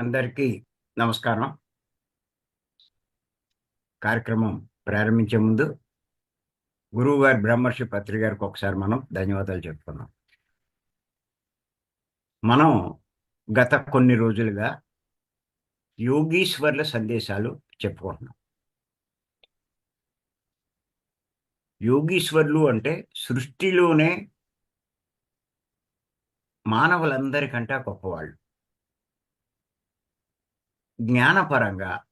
అందరికీ నమస్కారం. కార్యక్రమం ప్రారంభించే ముందు గురువు గారి బ్రహ్మర్షి పత్రి గారికి ఒకసారి మనం ధన్యవాదాలు చెప్పుకున్నాం మనం గత కొన్ని రోజులుగా యోగీశ్వర్ల సందేశాలు చెప్పుకుంటున్నాం. యోగీశ్వర్లు అంటే సృష్టిలోనే మానవులందరికంటే గొప్పవాళ్ళు. జ్ఞానపరంగా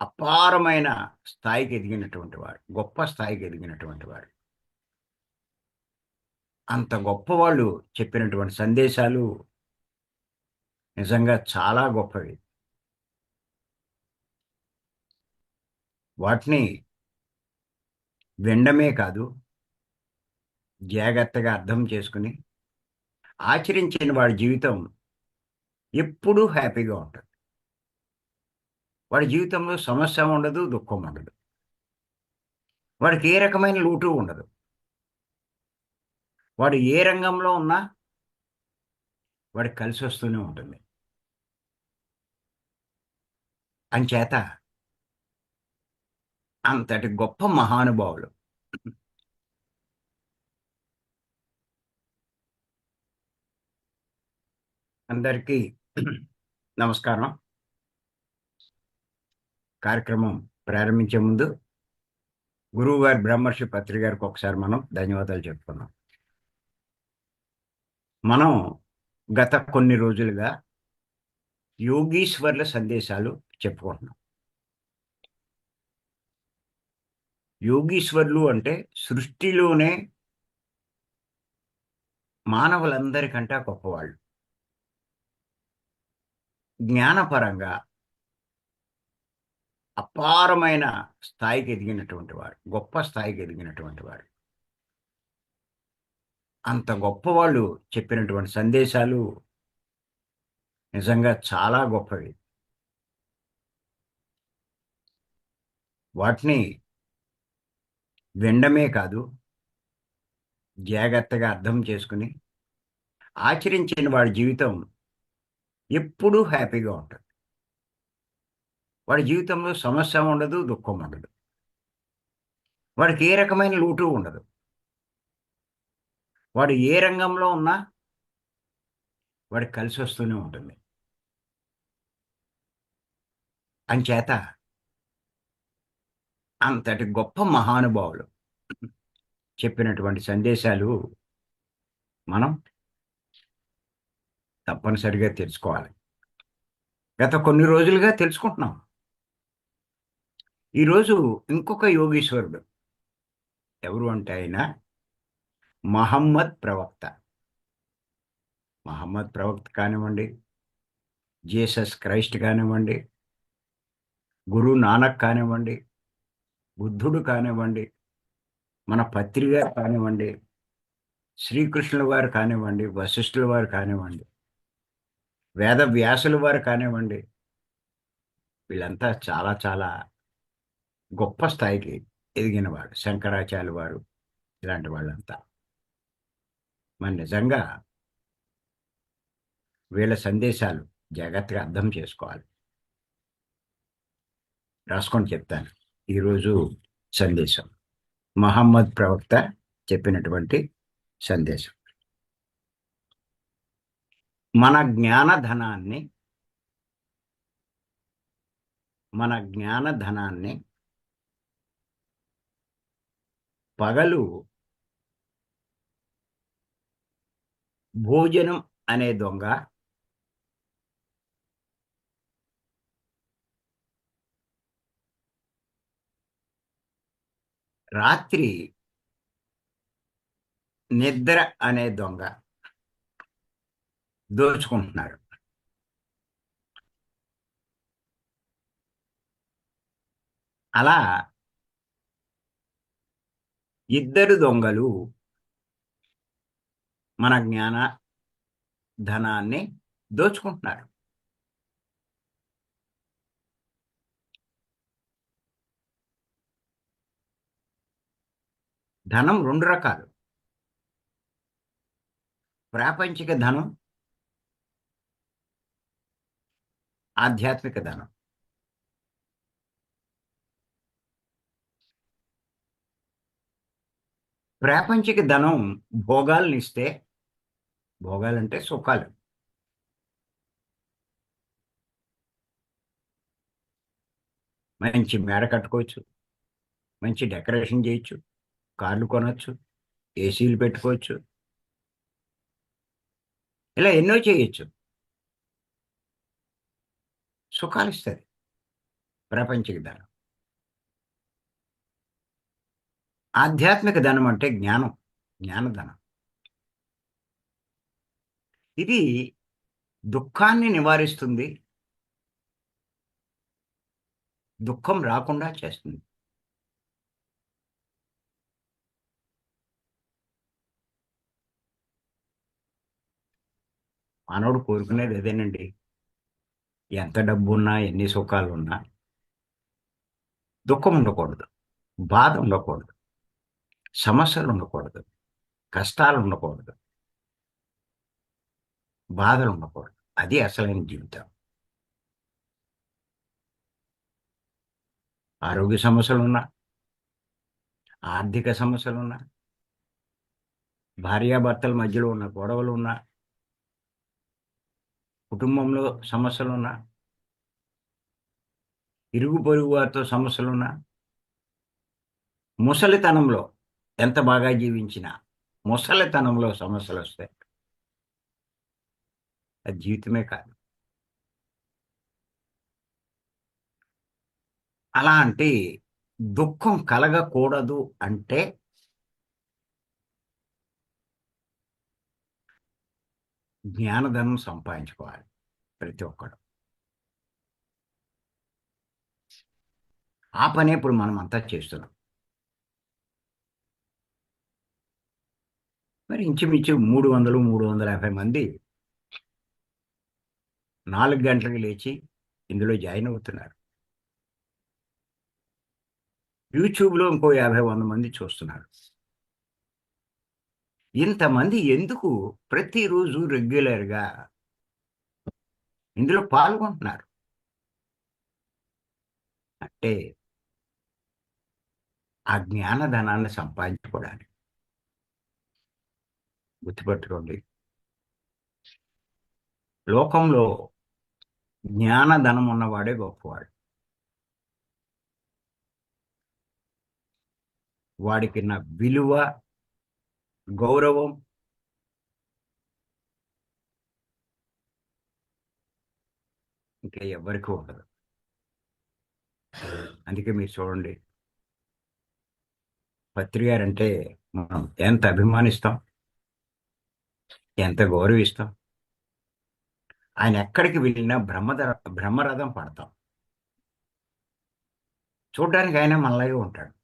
అపారమైన స్థాయికి ఎదిగినటువంటి వాడు గొప్ప స్థాయికి ఎదిగినటువంటి వాడు. అంత గొప్పవాళ్ళు చెప్పినటువంటి సందేశాలు నిజంగా చాలా గొప్పవి. వాటిని వినడమే కాదు జాగ్రత్తగా అర్థం చేసుకుని ఆచరించిన వాడి జీవితం ఎప్పుడూ హ్యాపీగా ఉంటుంది వాడి జీవితంలో సమస్య ఉండదు దుఃఖం ఉండదు. వాడికి ఏ రకమైన లోటు ఉండదు. వాడు ఏ రంగంలో ఉన్నా వాడికి కలిసి వస్తూనే ఉంటుంది. అంచేత అంతటి గొప్ప మహానుభావులు. అందరికీ నమస్కారం. కార్యక్రమం ప్రారంభించే ముందు గురువు గారి బ్రహ్మర్షి పత్రి గారికి ఒకసారి మనం ధన్యవాదాలు చెప్పుకున్నాం మనం గత కొన్ని రోజులుగా యోగీశ్వర్ల సందేశాలు చెప్పుకుంటున్నాం. యోగీశ్వర్లు అంటే సృష్టిలోనే మానవులందరికంటే గొప్పవాళ్ళు. జ్ఞానపరంగా అపారమైన స్థాయికి ఎదిగినటువంటి వారు గొప్ప స్థాయికి ఎదిగినటువంటి వారు అంత గొప్ప వాళ్ళు చెప్పినటువంటి సందేశాలు నిజంగా చాలా గొప్పవి. వాటిని వినడమే కాదు జాగ్రత్తగా అర్థం చేసుకుని ఆచరించిన వాడి జీవితం ఎప్పుడూ హ్యాపీగా ఉంటుంది వాడి జీవితంలో సమస్య ఉండదు దుఃఖం ఉండదు. వాడికి ఏ రకమైన లోటు ఉండదు. వాడు ఏ రంగంలో ఉన్నా వాడికి కలిసి వస్తూనే ఉంటుంది. అంచేత అంతటి గొప్ప మహానుభావులు చెప్పినటువంటి సందేశాలు మనం తప్పనిసరిగా తెలుసుకోవాలి. గత కొన్ని రోజులుగా తెలుసుకుంటున్నాం. ఈరోజు ఇంకొక యోగీశ్వరుడు. ఎవరు అంటే ఆయన? మహమ్మద్ ప్రవక్త. మహమ్మద్ ప్రవక్త కానివ్వండి జీసస్ క్రైస్ట్ కానివ్వండి గురు నానక్ కానివ్వండి బుద్ధుడు కానివ్వండి మన పత్రిక కానివ్వండి శ్రీకృష్ణుల వారు కానివ్వండి వశిష్ఠుల వారు కానివ్వండి వేద వ్యాసులు వారు కానివ్వండి వీళ్ళంతా చాలా చాలా గొప్ప స్థాయికి ఎదిగిన వాడు శంకరాచార్య వారు ఇలాంటి వాళ్ళంతా. మరి నిజంగా వీళ్ళ సందేశాలు జాగ్రత్తగా అర్థం చేసుకోవాలి. రాసుకొని చెప్తాను. ఈరోజు సందేశం. మహమ్మద్ ప్రవక్త చెప్పినటువంటి సందేశం. మన జ్ఞానధనాన్ని మన జ్ఞానధనాన్ని పగలు భోజనం అనే దొంగ రాత్రి నిద్ర అనే దొంగ దోచుకుంటున్నారు. అలా ఇద్దరు దొంగలు మన జ్ఞాన ధనాన్ని దోచుకుంటున్నారు. ధనం రెండు రకాలు. ప్రాపంచిక ధనం ఆధ్యాత్మిక ధనం ప్రాపంచిక ధనం భోగాలను ఇస్తే భోగాలంటే సుఖాలు. మంచి మేడ కట్టుకోవచ్చు మంచి డెకరేషన్ చేయొచ్చు కార్లు కొనవచ్చు ఏసీలు పెట్టుకోవచ్చు ఇలా ఎన్నో చేయొచ్చు. సుఖాలు ఇస్తుంది ప్రాపంచిక ధనం. ఆధ్యాత్మిక ధనం అంటే జ్ఞానం. జ్ఞానధనం. ఇది దుఃఖాన్ని నివారిస్తుంది. దుఃఖం రాకుండా చేస్తుంది. మానవుడు కోరుకునేది అదేనండి ఎంత డబ్బు ఉన్నా ఎన్ని సుఖాలు ఉన్నా దుఃఖం ఉండకూడదు బాధ ఉండకూడదు సమస్యలు ఉండకూడదు కష్టాలు ఉండకూడదు బాధలు ఉండకూడదు. అది అసలైన జీవితం. ఆరోగ్య సమస్యలున్నా ఆర్థిక సమస్యలు ఉన్నా భార్యాభర్తల మధ్యలో ఉన్న గొడవలు ఉన్నా కుటుంబంలో సమస్యలున్నా ఇరుగు పొరుగు వారితో సమస్యలున్నా ముసలితనంలో ఎంత బాగా జీవించినా ముసలితనంలో సమస్యలు వస్తాయి అది జీవితమే కాదు. అలాంటి దుఃఖం కలగకూడదు అంటే జ్ఞానధనం సంపాదించుకోవాలి ప్రతి ఒక్కడు. ఆ పనే ఇప్పుడు మనం అంతా చేస్తున్నాం. మరి ఇంచుమించు మూడు వందలు మూడు వందల యాభై మంది నాలుగు గంటలకు లేచి ఇందులో జాయిన్ అవుతున్నారు. యూట్యూబ్లో ఇంకో యాభై వంద మంది చూస్తున్నారు. ఇంతమంది ఎందుకు ప్రతిరోజు రెగ్యులర్గా ఇందులో పాల్గొంటున్నారు? అంటే ఆ జ్ఞానధనాన్ని సంపాదించుకోవడానికి. గుర్తుపెట్టుకోండి. లోకంలో జ్ఞానధనం ఉన్నవాడే గొప్పవాడు. వాడికి నా విలువ గౌరవం ఇంకా ఎవరికి ఉండదు. అందుకే మీరు చూడండి. పత్రి గారంటే మనం ఎంత అభిమానిస్తాం ఎంత గౌరవిస్తాం ఆయన ఎక్కడికి వెళ్ళినా బ్రహ్మధర బ్రహ్మరథం పడతాం. చూడ్డానికి ఆయన మనలాగే ఉంటాడు.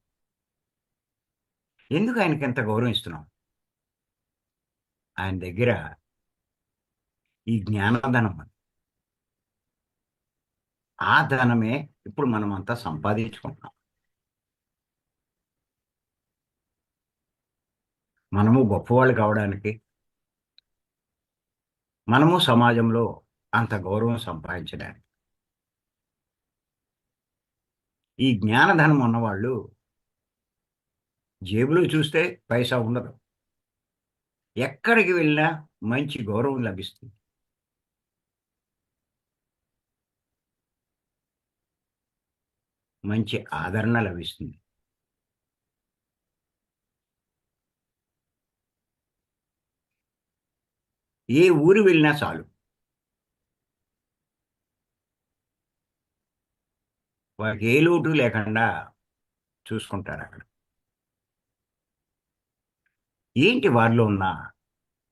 ఎందుకు ఆయనకి ఎంత గౌరవం ఇస్తున్నాం? ఆయన దగ్గర ఈ జ్ఞానధనం అని ఆ ధనమే ఇప్పుడు మనం అంతా సంపాదించుకుంటున్నాం. మనము గొప్పవాళ్ళు కావడానికి మనము సమాజంలో అంత గౌరవం సంపాదించడానికి. ఈ జ్ఞానధనం ఉన్నవాళ్ళు జేబులో చూస్తే పైసా ఉండదు. ఎక్కడికి వెళ్ళినా మంచి గౌరవం లభిస్తుంది. మంచి ఆదరణ లభిస్తుంది. ఏ ఊరు వెళ్ళినా చాలు. వారికి ఏ లోటు లేకుండా చూసుకుంటారు అక్కడ. ఏంటి వారిలో ఉన్న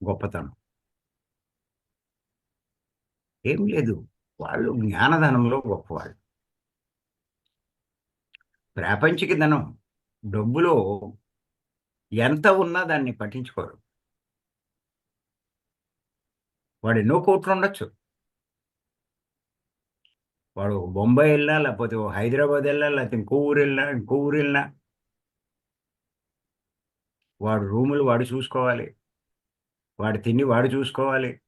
గొప్పతనం? ఏం లేదు. వాళ్ళు జ్ఞానధనంలో గొప్పవాళ్ళు. ప్రాపంచిక ధనం డబ్బులో ఎంత ఉన్నా దాన్ని పట్టించుకోరు. వాడు ఎన్నో కోట్లు ఉండొచ్చు. వాడు బొంబాయి వెళ్ళినా లేకపోతే హైదరాబాద్ వెళ్ళినా లేకపోతే ఇంకో ఊరు వెళ్ళినా ఇంకో ఊరు వెళ్ళినా వాడు రూములు వాడు చూసుకోవాలి. వాడు తిండి వాడు చూసుకోవాలి.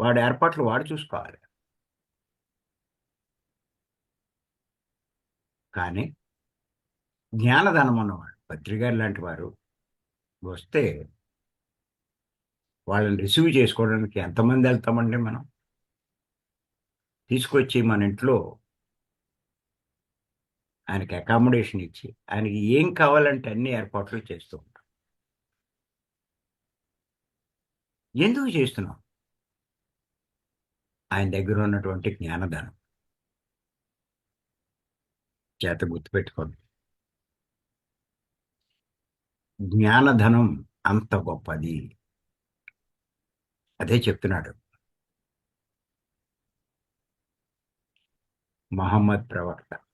వాడు ఏర్పాట్లు వాడు చూసుకోవాలి. కానీ జ్ఞానదానం ఉన్నవాడు పత్రికారు లాంటి వారు వస్తే వాళ్ళని రిసీవ్ చేసుకోవడానికి ఎంతమంది వెళ్తామండి మనం? తీసుకొచ్చి మన ఇంట్లో ఆయనకి అకామిడేషన్ ఇచ్చి ఆయనకి ఏం కావాలంటే అన్ని ఏర్పాట్లు చేస్తూ ఉంటాం. ఎందుకు చేస్తున్నాం? ఆయన దగ్గర ఉన్నటువంటి జ్ఞానదానం. చేత గుర్తుపెట్టుకోండి. జ్ఞానధనం అంత గొప్పది. అదే చెప్తున్నాడు. మహమ్మద్ ప్రవక్త.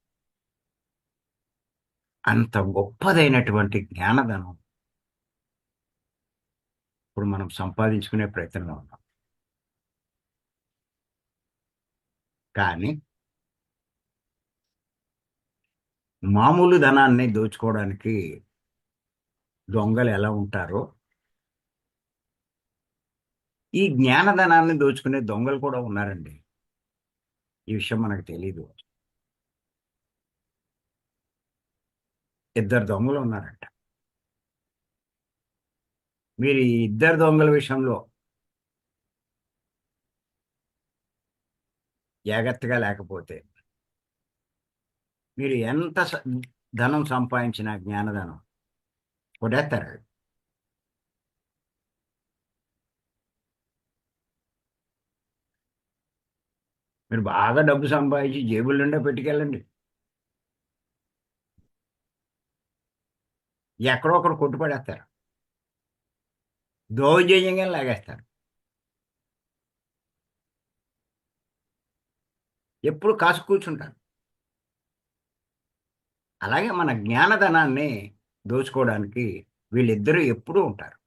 అంత గొప్పదైనటువంటి జ్ఞానధనం ఇప్పుడు మనం సంపాదించుకునే ప్రయత్నంలో ఉన్నాం. కానీ మామూలు ధనాన్ని దోచుకోవడానికి దొంగలు ఎలా ఉంటారో ఈ జ్ఞానధనాన్ని దోచుకునే దొంగలు కూడా ఉన్నారండి. ఈ విషయం మనకు తెలియదు ఇద్దరు దొంగలు ఉన్నారంట. మీరు ఈ ఇద్దరు దొంగల విషయంలో జాగ్రత్తగా లేకపోతే మీరు ఎంత ధనం సంపాదించినా జ్ఞానధనం కొడేస్తారు మీరు బాగా డబ్బు సంపాదించి జేబుల నిండా పెట్టుకెళ్ళండి. ఎక్కడో ఒకరు కొట్టుపడేస్తారు. దౌర్జన్యంగా లాగేస్తారు. ఎప్పుడు కాసు కూర్చుంటారు. అలాగే మన జ్ఞానధనాన్ని దోచుకోవడానికి వీళ్ళిద్దరూ ఎప్పుడూ ఉంటారు.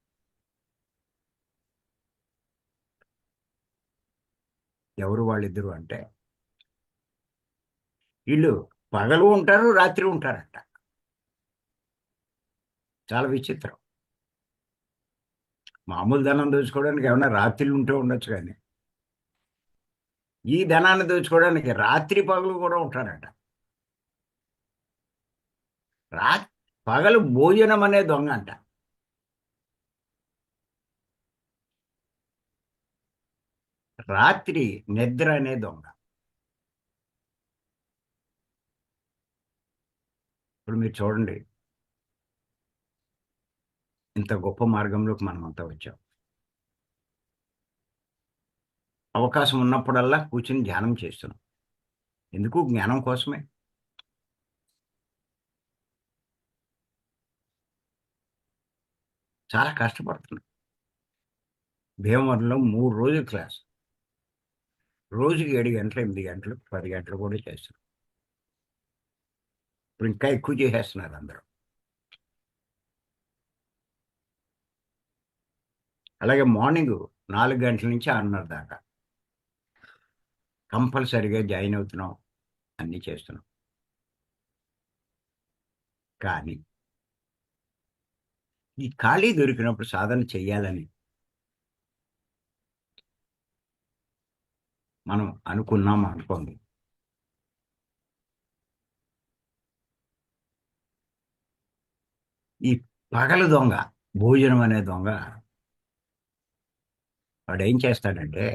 ఎవరు వాళ్ళిద్దరు అంటే వీళ్ళు పగలు ఉంటారు రాత్రి ఉంటారంట. చాలా విచిత్రం. మామూలు ధనం దోచుకోవడానికి ఏమైనా రాత్రిలు ఉంటూ ఉండొచ్చు కానీ. ఈ ధనాన్ని దోచుకోవడానికి రాత్రి పగలు కూడా ఉంటారట. రా పగలు భోజనం అనే దొంగ అంట. రాత్రి నిద్ర అనే దొంగ. ఇప్పుడు మీరు చూడండి ఇంత గొప్ప మార్గంలోకి మనం అంతా వచ్చాం. అవకాశం ఉన్నప్పుడల్లా కూర్చుని ధ్యానం చేస్తున్నాం. ఎందుకు? జ్ఞానం కోసమే. చాలా కష్టపడుతున్నాం. భీమవరంలో మూడు రోజుల క్లాస్. రోజుకి ఏడు గంటలు ఎనిమిది గంటలు పది గంటలు కూడా చేస్తున్నాం. ఇప్పుడు ఇంకా ఎక్కువ చేసేస్తున్నారు అందరూ. అలాగే మార్నింగ్ నాలుగు గంటల నుంచి ఆరున్నర దాకా. కంపల్సరిగా జాయిన్ అవుతున్నాం. అన్నీ చేస్తున్నాం. కానీ ఈ ఖాళీ దొరికినప్పుడు సాధన చెయ్యాలని మనం అనుకున్నాం అనుకోండి. ఈ పగలు దొంగ భోజనం అనే దొంగ వాడు ఏం చేస్తాడంటే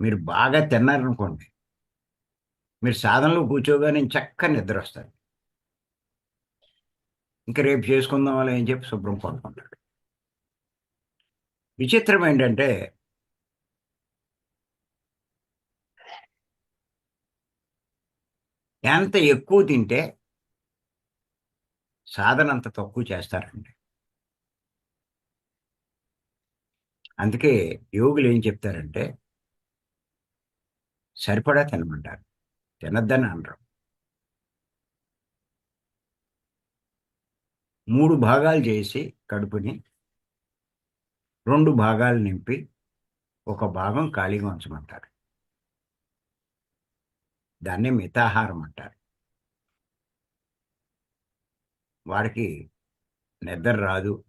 మీరు బాగా తిన్నారనుకోండి మీరు సాధనలో కూర్చోగానే చక్కగా నిద్ర వస్తారు ఇంకా రేపు చేసుకుందాం అని ఏం చెప్పి శుభ్రం పడుకుంటాడు. విచిత్రం ఏంటంటే ఎంత ఎక్కువ తింటే సాధన అంత తక్కువ చేస్తారండి. అందుకే యోగులు ఏం చెప్తారంటే సరిపడా తినమంటారు. తినద్దని అనరు. మూడు భాగాలు చేసి కడుపుని రెండు భాగాలు నింపి ఒక భాగం ఖాళీగా ఉంచమంటారు. దాన్ని మితాహారం అంటారు. వాడికి నిద్ర రాదు.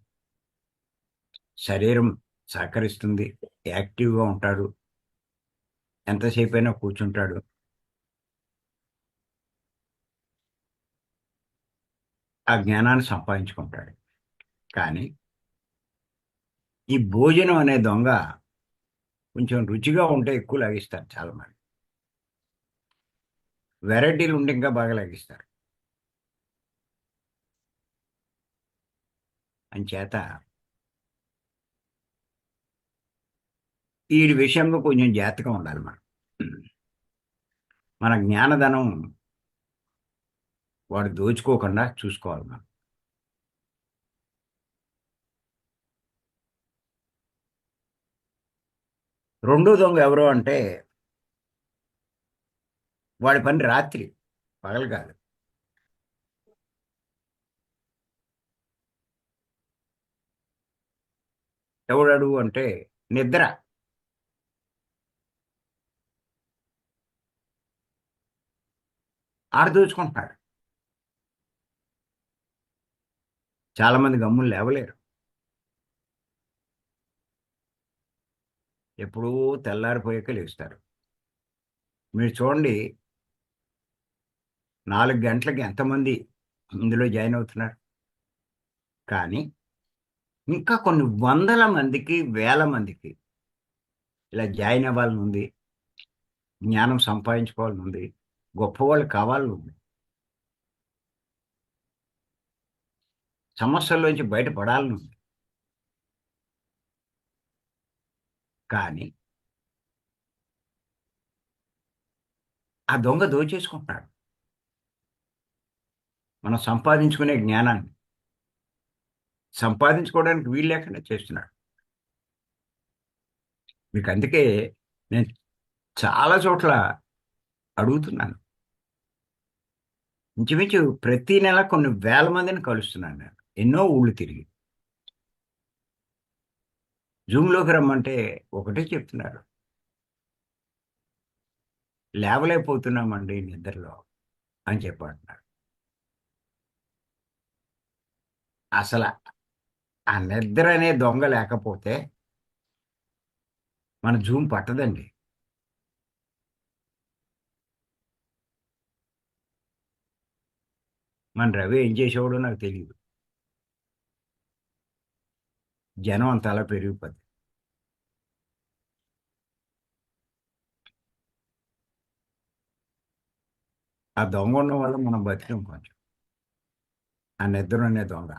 శరీరం సహకరిస్తుంది యాక్టివ్గా ఉంటాడు. ఎంతసేపు అయినా కూర్చుంటాడు. ఆ జ్ఞానాన్ని సంపాదించుకుంటాడు. కానీ ఈ భోజనం అనే దొంగ కొంచెం రుచిగా ఉంటే ఎక్కువ లాగిస్తారు చాలా మంది వెరైటీలు ఉంటే ఇంకా బాగా లాగిస్తారు. అంచేత ఈ విషయంలో కొంచెం జాగ్రత్తగా ఉండాలి మనం. మన జ్ఞానధనం వాడు దోచుకోకుండా చూసుకోవాలి మనం. రెండో దొంగ ఎవరు అంటే వాడి పని రాత్రి పగలు కాదు. ఎవడాడు అంటే నిద్ర. ఆడ చాలామంది గమ్ములు లేవలేరు. ఎప్పుడూ తెల్లారిపోయాక లేస్తారు. మీరు చూడండి నాలుగు గంటలకి ఎంతమంది ఇందులో జాయిన్ అవుతున్నారు? కానీ ఇంకా కొన్ని వందల మందికి వేల మందికి ఇలా జాయిన్ అవ్వాలని ఉంది జ్ఞానం సంపాదించుకోవాలని ఉంది గొప్పవాళ్ళు కావాలని ఉంది. సమస్యల్లోంచి బయటపడాలని ఉంది. కానీ ఆ దొంగ దోచేసుకుంటున్నాడు. మనం సంపాదించుకునే జ్ఞానాన్ని సంపాదించుకోవడానికి వీలు లేకుండా చేస్తున్నాడు. మీకు అందుకే నేను చాలా చోట్ల అడుగుతున్నాను. ఇంచుమించు ప్రతి నెల కొన్ని వేల మందిని కలుస్తున్నాను నేను. ఎన్నో ఊళ్ళు తిరిగి. జూమ్లోకి రమ్మంటే ఒకటే చెప్తున్నారు. లేవలేకపోతున్నామండి నిద్రలో అని చెప్పంటున్నారు. అసలు ఆ నిద్ర అనే దొంగ లేకపోతే మన జూమ్ పట్టదండి. మన రవి ఏం చేసేవాడో నాకు తెలియదు జనం అంత అలా పెరిగిపోద్ది. ఆ దొంగ ఉండడం వల్ల మనం బతికాం కొంచెం. ఆ నిద్ర అనే దొంగ.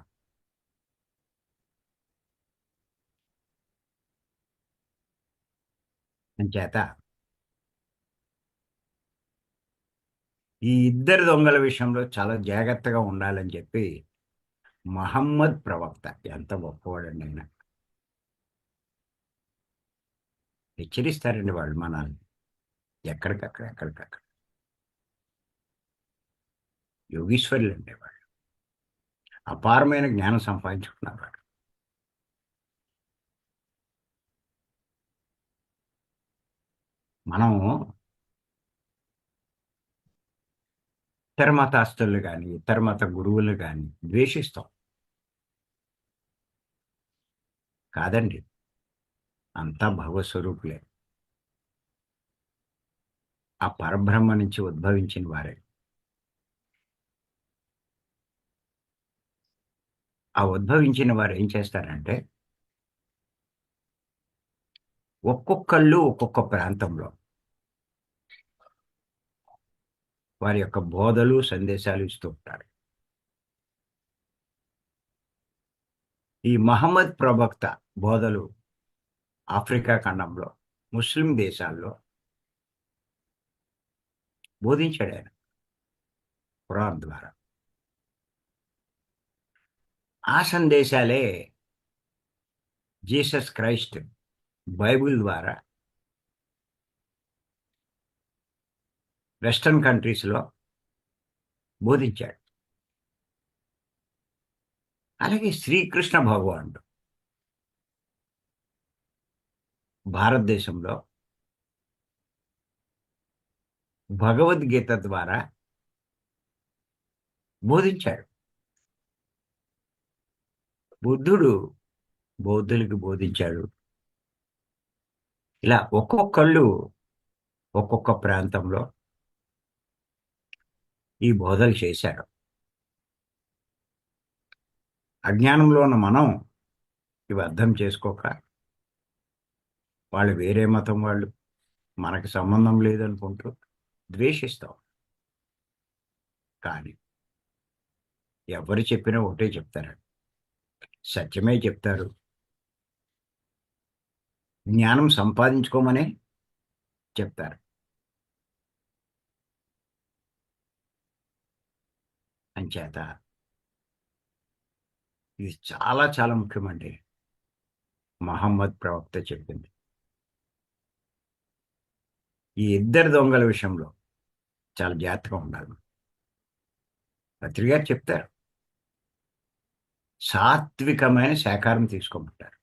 చేత ఈ ఇద్దరు దొంగల విషయంలో చాలా జాగ్రత్తగా ఉండాలని చెప్పి మహమ్మద్ ప్రవక్త ఎంత గొప్పవాడండి ఆయన. హెచ్చరిస్తారండి వాళ్ళు మనల్ని. ఎక్కడికక్కడ ఎక్కడికక్కడ. యోగీశ్వరులు అండి వాళ్ళు. అపారమైన జ్ఞానం సంపాదించుకున్నారు వాళ్ళు. మనం ఇతర మతాస్తులు కానీ ఇతర మత గురువులు కానీ ద్వేషిస్తాం. కాదండి. అంతా భగవస్వరూపులే ఆ పరబ్రహ్మ నుంచి ఉద్భవించిన వారే. ఆ ఉద్భవించిన వారు ఏం చేస్తారంటే ఒక్కొక్కళ్ళు ఒక్కొక్క ప్రాంతంలో వారి యొక్క బోధలు సందేశాలు ఇస్తూ ఉంటారు. ఈ మహమ్మద్ ప్రవక్త బోధలు ఆఫ్రికా ఖండంలో ముస్లిం దేశాల్లో బోధించాడు ఆయన ఖురాన్ ద్వారా. ఆ సందేశాలే జీసస్ క్రైస్ట్ బైబిల్ ద్వారా వెస్టర్న్ కంట్రీస్లో బోధించాడు. అలాగే శ్రీకృష్ణ భగవానుడు భారతదేశంలో భగవద్గీత ద్వారా బోధించాడు. బుద్ధుడు బౌద్ధులకు బోధించాడు. ఇలా ఒక్కొక్కళ్ళు ఒక్కొక్క ప్రాంతంలో ఈ బోధలు చేశారు అజ్ఞానంలో ఉన్న మనం ఇవి అర్థం చేసుకోక వాళ్ళు వేరే మతం వాళ్ళు మనకి సంబంధం లేదనుకుంటూ ద్వేషిస్తాం. కానీ ఎవరు చెప్పినా ఒకటే చెప్తారండి సత్యమే చెప్తారు. జ్ఞానం సంపాదించుకోమనే చెప్తారు. అంచేత ఇది చాలా చాలా ముఖ్యమండి. మహమ్మద్ ప్రవక్త చెప్పింది. ఈ ఇద్దరు దొంగల విషయంలో చాలా జాగ్రత్తగా ఉండాలి. పత్రిక గారు చెప్తారు. సాత్వికమైన శాకారం తీసుకోమంటారు.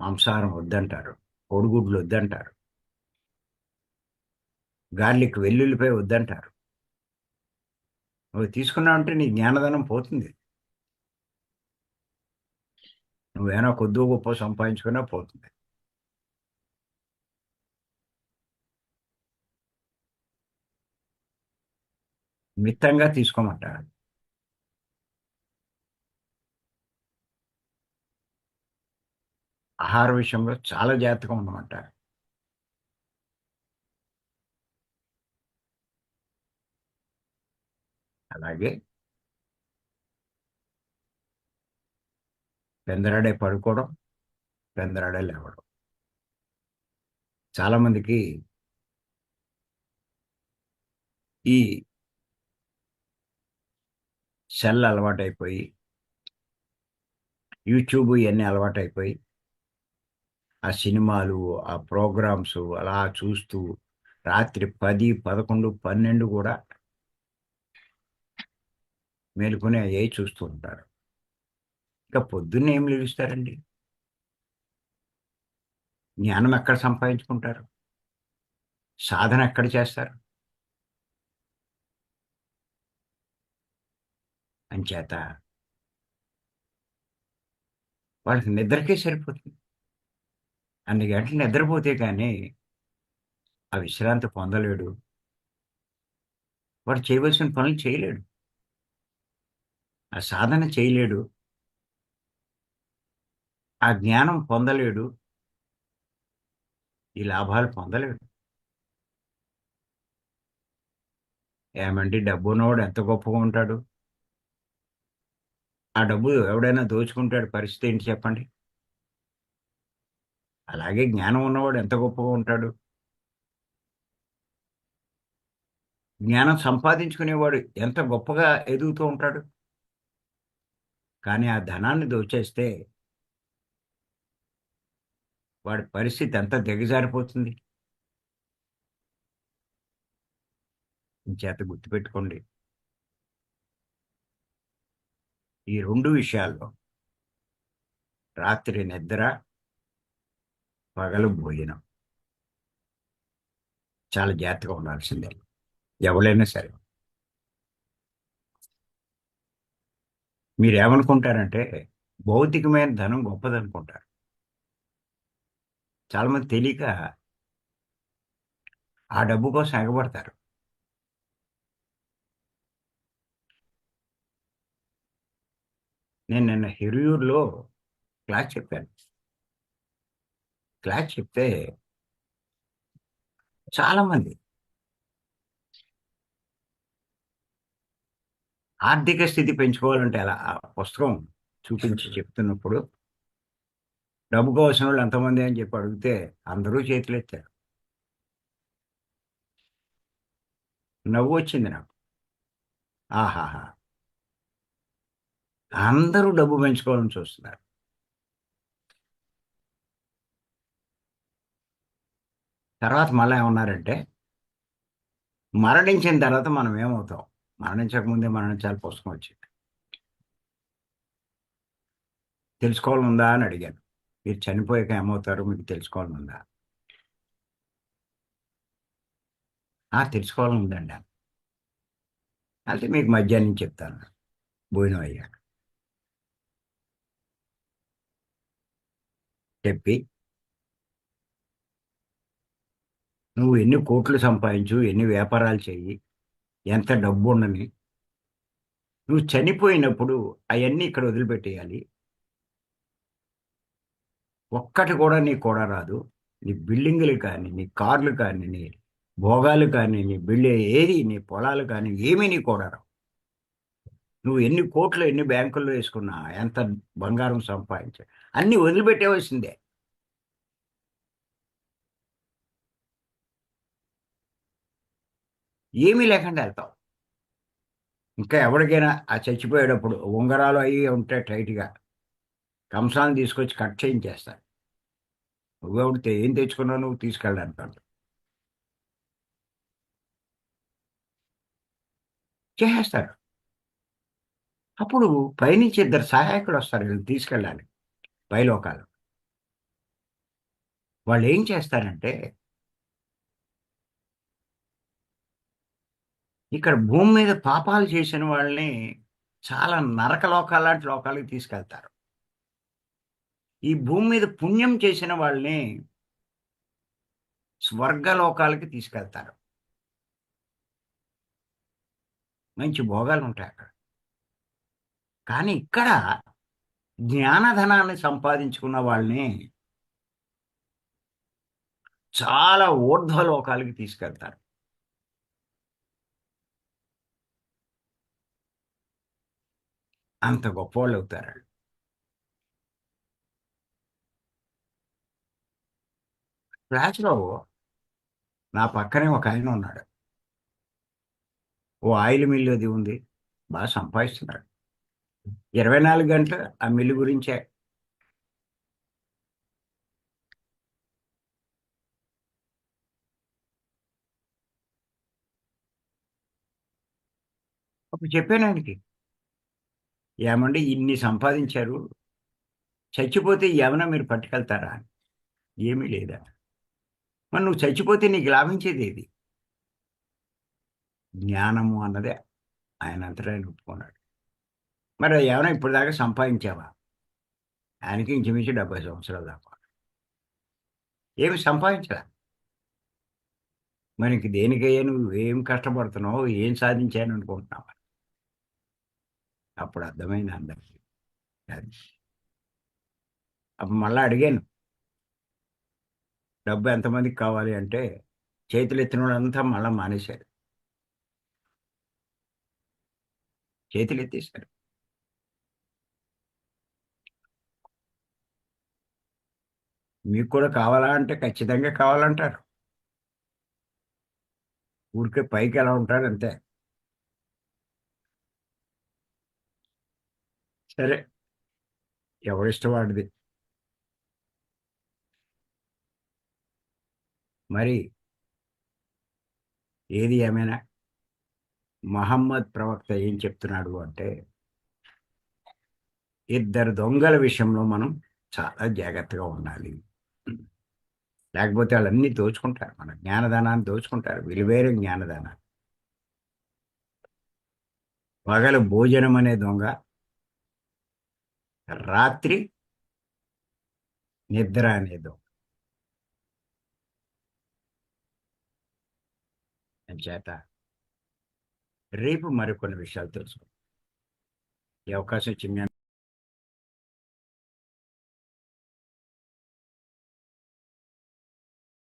మాంసాహారం వద్దంటారు. కోడిగుడ్లు వద్దంటారు. గార్లిక్ వెల్లుల్లిపై వద్దంటారు. నువ్వు తీసుకున్నావంటే నీ జ్ఞానధనం పోతుంది. నువ్వేనా కొద్దిగా గొప్ప సంపాదించుకున్నా పోతుంది. మిత్తంగా తీసుకోమంట ఆహార విషయంలో చాలా జాగ్రత్తగా ఉండమంటారు? అలాగే పెందరాడే పడుకోవడం పెందరాడే లేవడం. చాలామందికి ఈ సెల్ అలవాటైపోయి యూట్యూబ్ ఇవన్నీ అలవాటైపోయి ఆ సినిమాలు ఆ ప్రోగ్రామ్స్ అలా చూస్తూ రాత్రి పది పదకొండు పన్నెండు కూడా మేలుకొని అయ్యాయి చూస్తూ ఉంటారు. ఇంకా పొద్దున్నే ఏం లేవిస్తారండి? జ్ఞానం ఎక్కడ సంపాదించుకుంటారు? సాధన ఎక్కడ చేస్తారు? అంచేత వాళ్ళకి నిద్రకే సరిపోతుంది. అన్ని గంటలు నిద్రపోతే కానీ ఆ విశ్రాంతి పొందలేడు. వాడు చేయవలసిన పనులు చేయలేడు. ఆ సాధన చేయలేడు. ఆ జ్ఞానం పొందలేడు. ఈ లాభాలు పొందలేడు. ఏమండి? డబ్బు ఉన్నవాడు ఎంత గొప్పగా ఉంటాడు? ఆ డబ్బు ఎవడైనా దోచుకుంటాడు పరిస్థితి ఏంటి చెప్పండి? అలాగే జ్ఞానం ఉన్నవాడు ఎంత గొప్పగా ఉంటాడు? జ్ఞానం సంపాదించుకునేవాడు ఎంత గొప్పగా ఎదుగుతూ ఉంటాడు? కానీ ఆ ధనాన్ని దోచేస్తే వాడి పరిస్థితి ఎంత దిగజారిపోతుంది? చేత గుర్తుపెట్టుకోండి. ఈ రెండు విషయాల్లో రాత్రి నిద్ర పగలు భోజనం. చాలా జాగ్రత్తగా ఉండాల్సిందే. ఎవరైనా సరే. మీరు ఏమనుకుంటారంటే భౌతికమైన ధనం గొప్పదనుకుంటారు. చాలామంది తెలియక ఆ డబ్బు కోసం ఎగబడతారు. నేను నిన్న హిరియూర్లో క్లాస్ చెప్పాను. క్లాస్ చెప్తే చాలామంది ఆర్థిక స్థితి పెంచుకోవాలంటే అలా. ఆ పుస్తకం చూపించి చెప్తున్నప్పుడు డబ్బు కావాల్సిన వాళ్ళు ఎంతమంది అని చెప్పి అడిగితే అందరూ చేతులు ఎత్తారు. నవ్వు వచ్చింది నాకు. ఆహాహా. అందరూ డబ్బు పెంచుకోవాలని చూస్తున్నారు. తర్వాత మళ్ళీ ఏమన్నారంటే మరణించిన తర్వాత మనం ఏమవుతాం? మరణించక ముందే మరణించాలి పుస్తకం వచ్చింది తెలుసుకోవాలనుందా అని అడిగాను. మీరు చనిపోయాక ఏమవుతారు మీకు తెలుసుకోవాలనుందా? ఆ తెలుసుకోవాలని ఉందండి అయితే మీకు మధ్యాహ్నం చెప్తాను. భోజనం అయ్యాక. చెప్పి నువ్వు ఎన్ని కోట్లు సంపాదించు ఎన్ని వ్యాపారాలు చెయ్యి ఎంత డబ్బు ఉండని నువ్వు చనిపోయినప్పుడు అవన్నీ ఇక్కడ వదిలిపెట్టేయాలి. ఒక్కటి కూడా నీ కూడా రాదు. నీ బిల్డింగులు కానీ నీ కార్లు కానీ నీ భోగాలు కానీ నీ బిల్డి ఏది నీ పొలాలు కానీ ఏమీ నీ కూడా రావు. నువ్వు ఎన్ని కోట్లు ఎన్ని బ్యాంకుల్లో వేసుకున్నా ఎంత బంగారం సంపాదించా అన్నీ వదిలిపెట్టేవలసిందే. ఏమీ లేకుండా వెళ్తావు ఇంకా ఎవరికైనా ఆ చచ్చిపోయేటప్పుడు ఉంగరాలు అవి ఉంటే టైట్గా కంసాలను తీసుకొచ్చి కట్ చేయించేస్తారు. నువ్వెవడితే ఏం తెచ్చుకున్నావు? నువ్వు తీసుకెళ్ళడానికి. చేసేస్తారు. అప్పుడు పైనుంచి ఇద్దరు సహాయకులు వస్తారు వీళ్ళు తీసుకెళ్ళాలి పైలోకాలు. వాళ్ళు ఏం చేస్తారంటే ఇక్కడ భూమి మీద పాపాలు చేసిన వాళ్ళని చాలా నరక లోకాల లాంటి లోకాలకి తీసుకెళ్తారు. ఈ భూమి మీద పుణ్యం చేసిన వాళ్ళని స్వర్గలోకాలకి తీసుకెళ్తారు. మంచి భోగాలు ఉంటాయి అక్కడ. కానీ ఇక్కడ జ్ఞానధనాన్ని సంపాదించుకున్న వాళ్ళని చాలా ఊర్ధ్వలోకాలకి తీసుకెళ్తారు. అంత గొప్పవాళ్ళు అవుతారు క్లాస్లో నా పక్కనే ఒక ఆయన ఉన్నాడు. ఓ ఆయిల్ మిల్లు అది ఉంది. బాగా సంపాదిస్తున్నాడు. ఇరవై నాలుగు గంటలు ఆ మిల్లు గురించే. అప్పుడు చెప్పాను ఆయనకి. ఏమండి ఇన్ని సంపాదించారు? చచ్చిపోతే ఏమైనా మీరు పట్టుకెళ్తారా? అని. ఏమీ లేదా. మరి నువ్వు చచ్చిపోతే నీకు లాభించేది ఏది? జ్ఞానము అన్నదే ఆయన అంతటా ఆయన ఒప్పుకున్నాడు. మరి ఏమైనా ఇప్పుడు దాకా సంపాదించావా? ఆయనకి ఇంచుమించు డెబ్బై సంవత్సరాలు దాకా. ఏమి సంపాదించరా మరి ఇంక దేనికయ్యా నువ్వు? ఏం కష్టపడుతున్నావు? ఏం సాధించాను అనుకుంటున్నావు? అప్పుడు అర్థమైంది అందరికీ. అది. అప్పుడు మళ్ళీ అడిగాను. డబ్బు ఎంతమందికి కావాలి అంటే చేతులు ఎత్తిన వాళ్ళంతా మళ్ళీ మానేశారు. చేతులు ఎత్తేసారు మీకు కూడా కావాలా అంటే ఖచ్చితంగా కావాలంటారు. ఊరికే పైకి ఎలా ఉంటారు అంతే సరే. ఎవరిష్టం వాడిది మరి ఏది ఏమైనా మహమ్మద్ ప్రవక్త ఏం చెప్తున్నాడు అంటే ఇద్దరు దొంగల విషయంలో మనం చాలా జాగ్రత్తగా ఉండాలి. లేకపోతే వాళ్ళన్నీ దోచుకుంటారు. మన జ్ఞానదానాన్ని దోచుకుంటారు. విలువేరే జ్ఞానదానాన్ని పగలు భోజనం అనే దొంగ రాత్రి నిద్ర అనేది చేత రేపు మరికొన్ని విషయాలు తెలుసుకుందాం. ఈ అవకాశం ఇచ్చిన